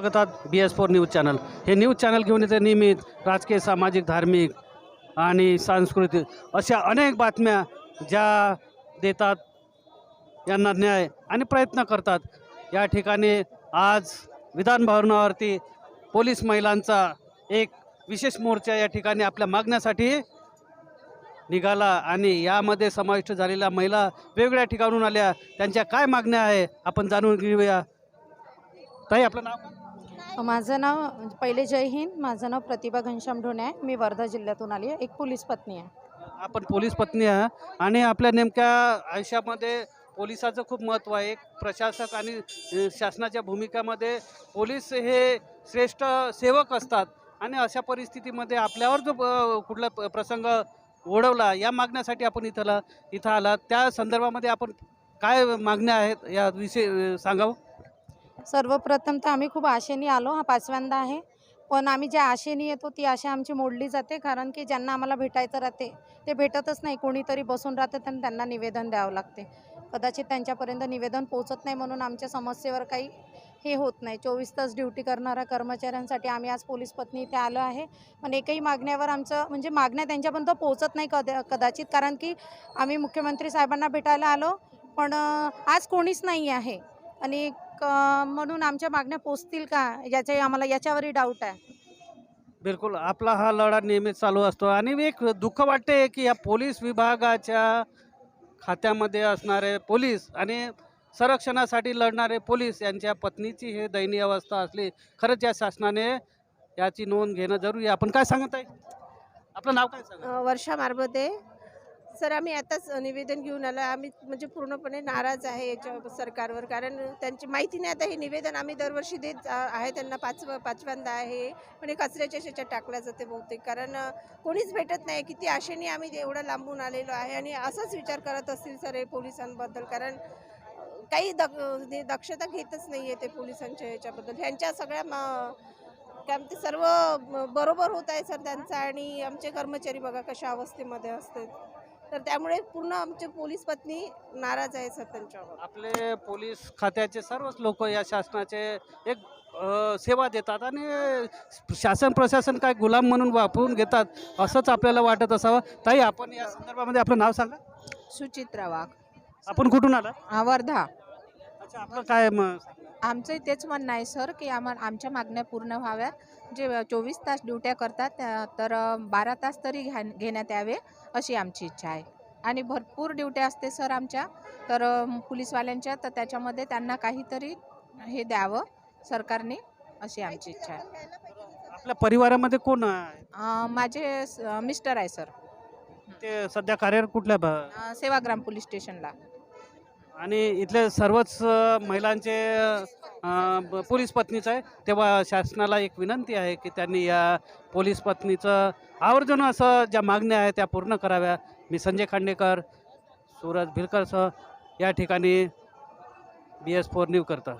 बघत आहात B S four news channel. हे न्यूज चॅनल घेऊन येते नियमित राजकीय सामाजिक धार्मिक आणि सांस्कृतिक अशा अनेक बातम्या ज्या देतात यांना न्याय आणि प्रयत्न करतात. या ठिकाणी आज विधान भवनावरती पोलीस महिलांचा एक विशेष मोर्चा या ठिकाणी आपल्या मागण्यासाठी निघाला आणि यामध्ये समाविष्ट झालेल्या महिला वेगवेगळ्या ठिकाणून आल्या. त्यांच्या काय मागण्या आहे आपण जाणून घेऊया. ताई आपलं नाव माझं नाव पहिले जय हिंद माझं नाव प्रतिभा घनश्याम ढोणे आहे. मी वर्धा जिल्ह्यातून आली आहे. एक पोलीस पत्नी आहे. आपण पोलीस पत्नी आहे. आणि आपल्या नेमक्या आयुष्यामध्ये पोलिसाचं खूप महत्त्व आहे. एक प्रशासक आणि अ, शासनाच्या भूमिकामध्ये पोलीस हे श्रेष्ठ सेवक असतात. आणि अशा परिस्थितीमध्ये आपल्यावर जो अ, कुठला प- प्रसंग ओढवला या मागण्यासाठी आपण इथं इथं आला त्या संदर्भामध्ये आपण काय मागण्या आहेत? या विषयी अ, सांगावं? सर्वप्रथम तर आम्ही खूप आशेने आलो. हा पाचव्यांदा आहे. पण आम्ही ज्या आशेने येतो ती आशा आमची मोडली जाते. कारण की ज्यांना आम्हाला भेटायचं राहते ते भेटतच नाही. कोणीतरी बसून राहते आणि त्यांना निवेदन द्यावं लागते. कदाचित त्यांच्यापर्यंत निवेदन पोहोचत नाही म्हणून आमच्या समस्येवर काही हे होत नाही. चोवीस तास ड्युटी करणाऱ्या कर्मचाऱ्यांसाठी आम्ही आज पोलीस पत्नी इथे आलो आहे. पण एकही मागण्यावर आमचं म्हणजे मागण्या त्यांच्यापर्यंत पोहोचत नाही कदा कदाचित. कारण की आम्ही मुख्यमंत्री साहेबांना भेटायला आलो. पण आज कोणीच नाही आहे. आणि म्हणून आमच्या मागण्या पोचतील का? याच्याही आम्हाला याच्यावरही डाऊट आहे. बिलकुल. आपला हा लढा नेहमीच चालू असतो. आणि एक दुःख वाटते की या पोलीस विभागाच्या खात्यामध्ये असणारे पोलीस आणि संरक्षणासाठी लढणारे पोलीस यांच्या पत्नीची हे दयनीय अवस्था असली खरंच या शासनाने याची नोंद घेणं जरुरी आहे. आपण काय सांगत आहे आपलं नाव काय सांगा? वर्षा मारबते सर आम्ही आताच निवेदन घेऊन आलो. आम्ही म्हणजे पूर्णपणे नाराज आहे याच्या सरकारवर. कारण त्यांची माहिती नाही. आता हे निवेदन आम्ही दरवर्षी देत आहे. त्यांना पाच पाचव्यांदा आहे. पण हे कचऱ्याच्या शेच्यात टाकल्या जाते बहुतेक. कारण कोणीच भेटत नाही. किती आशेने आम्ही एवढं लांबून आलेलो आहे. आणि असाच विचार करत असतील सर हे पोलिसांबद्दल. कारण काही दक म्हणजे दक्षता घेतच नाही आहे ते पोलिसांच्या याच्याबद्दल. ह्यांच्या सगळ्या म- काय म्हणते सर्व बरोबर होत आहे सर त्यांचं. आणि आमचे कर्मचारी बघा कशा अवस्थेमध्ये असतात. तर त्यामुळे पूर्ण आमचे पोलीस पत्नी नाराज आहे सर त्यांच्यावर आपले पोलीस खात्याचे सर्वच लोक या शासनाचे एक अ, सेवा देतात आणि शासन प्रशासन काय गुलाम म्हणून वापरून घेतात असंच आपल्याला वाटत असावं. ताई आपण या संदर्भामध्ये आपलं नाव सांगा. सुचित्रा वाघ. आपण कुठून आला हा, वर्धा अच्छा आपलं काय मग? आमचं तेच म्हणणं आहे सर की आम्हा आमच्या मागण्या पूर्ण व्हाव्या जे चोवीस तास ड्युट्या करतात त्या- तर बारा तास तरी घ्या घेण्यात यावे अशी आमची इच्छा आहे. आणि भरपूर ड्युट्या असते सर आमच्या. तर पोलीसवाल्यांच्या तर त्याच्यामध्ये त्यांना काहीतरी हे द्यावं सरकारने अशी आमची इच्छा आहे. आपल्या परिवारामध्ये कोण आहे? अ, माझे स- मिस्टर आहे सर. ते सध्या कार्यरत कुठल्या भा- अ, सेवाग्राम पोलीस स्टेशनला. आणि इथले सर्वच महिलांचे पोलीस पत्नीचं आहे. तेव्हा शासनाला एक विनंती आहे की त्यांनी या पोलीस पत्नीचं आवर्जून असं ज्या मागण्या आहेत त्या पूर्ण कराव्या. मी संजय खांडेकर सूरज भिलकरसह या ठिकाणी बी एस फोर न्यू करता.